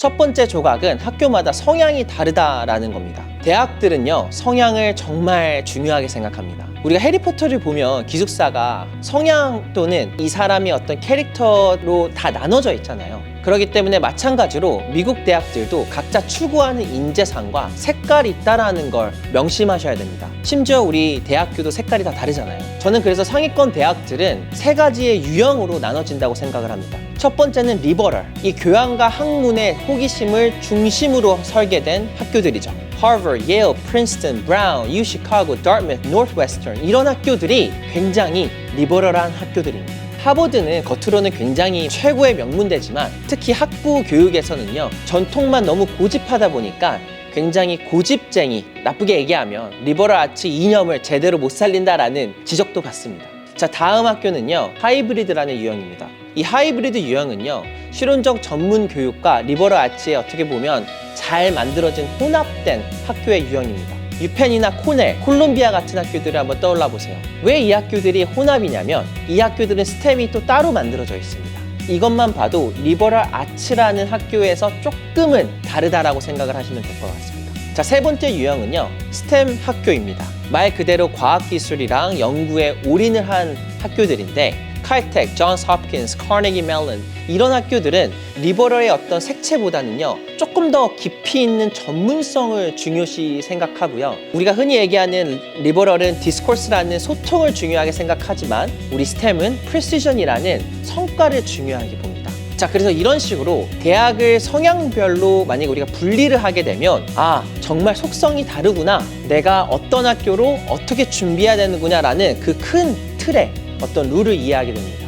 첫 번째 조각은 학교마다 성향이 다르다라는 겁니다. 대학들은요, 성향을 정말 중요하게 생각합니다. 우리가 해리포터를 보면 기숙사가 성향 또는 이 사람이 어떤 캐릭터로 다 나눠져 있잖아요. 그렇기 때문에 마찬가지로 미국 대학들도 각자 추구하는 인재상과 색깔이 있다라는 걸 명심하셔야 됩니다. 심지어 우리 대학교도 색깔이 다 다르잖아요. 저는 그래서 상위권 대학들은 세 가지의 유형으로 나눠진다고 생각을 합니다. 첫 번째는 리버럴. 이 교양과 학문의 호기심을 중심으로 설계된 학교들이죠. 하버드, 예일, 프린스턴, 브라운, 유 시카고, 다트무스, 노스웨스턴 이런 학교들이 굉장히 리버럴한 학교들입니다. 하버드는 겉으로는 굉장히 최고의 명문대지만 특히 학부 교육에서는요 전통만 너무 고집하다 보니까 굉장히 고집쟁이 나쁘게 얘기하면 리버럴 아츠 이념을 제대로 못 살린다라는 지적도 받습니다. 자 다음 학교는요 하이브리드라는 유형입니다. 이 하이브리드 유형은요 실용적 전문 교육과 리버럴 아츠에 어떻게 보면 잘 만들어진 혼합된 학교의 유형입니다. 유펜이나 코넬, 콜롬비아 같은 학교들을 한번 떠올라 보세요. 왜 이 학교들이 혼합이냐면 이 학교들은 스템이 또 따로 만들어져 있습니다. 이것만 봐도 리버럴 아츠라는 학교에서 조금은 다르다라고 생각을 하시면 될 것 같습니다. 자, 세 번째 유형은요. 스템 학교입니다. 말 그대로 과학기술이랑 연구에 올인을 한 학교들인데 칼텍, 존스 홉킨스, 카네기 멜론 이런 학교들은 리버럴의 어떤 색채보다는요 조금 더 깊이 있는 전문성을 중요시 생각하고요. 우리가 흔히 얘기하는 리버럴은 디스코스라는 소통을 중요하게 생각하지만 우리 스템은 프리시전이라는 성과를 중요하게 봅니다. 자 그래서 이런 식으로 대학을 성향별로 만약에 우리가 분리를 하게 되면 아 정말 속성이 다르구나. 내가 어떤 학교로 어떻게 준비해야 되는구나 라는 그 큰 틀에 어떤 룰을 이해하게 됩니다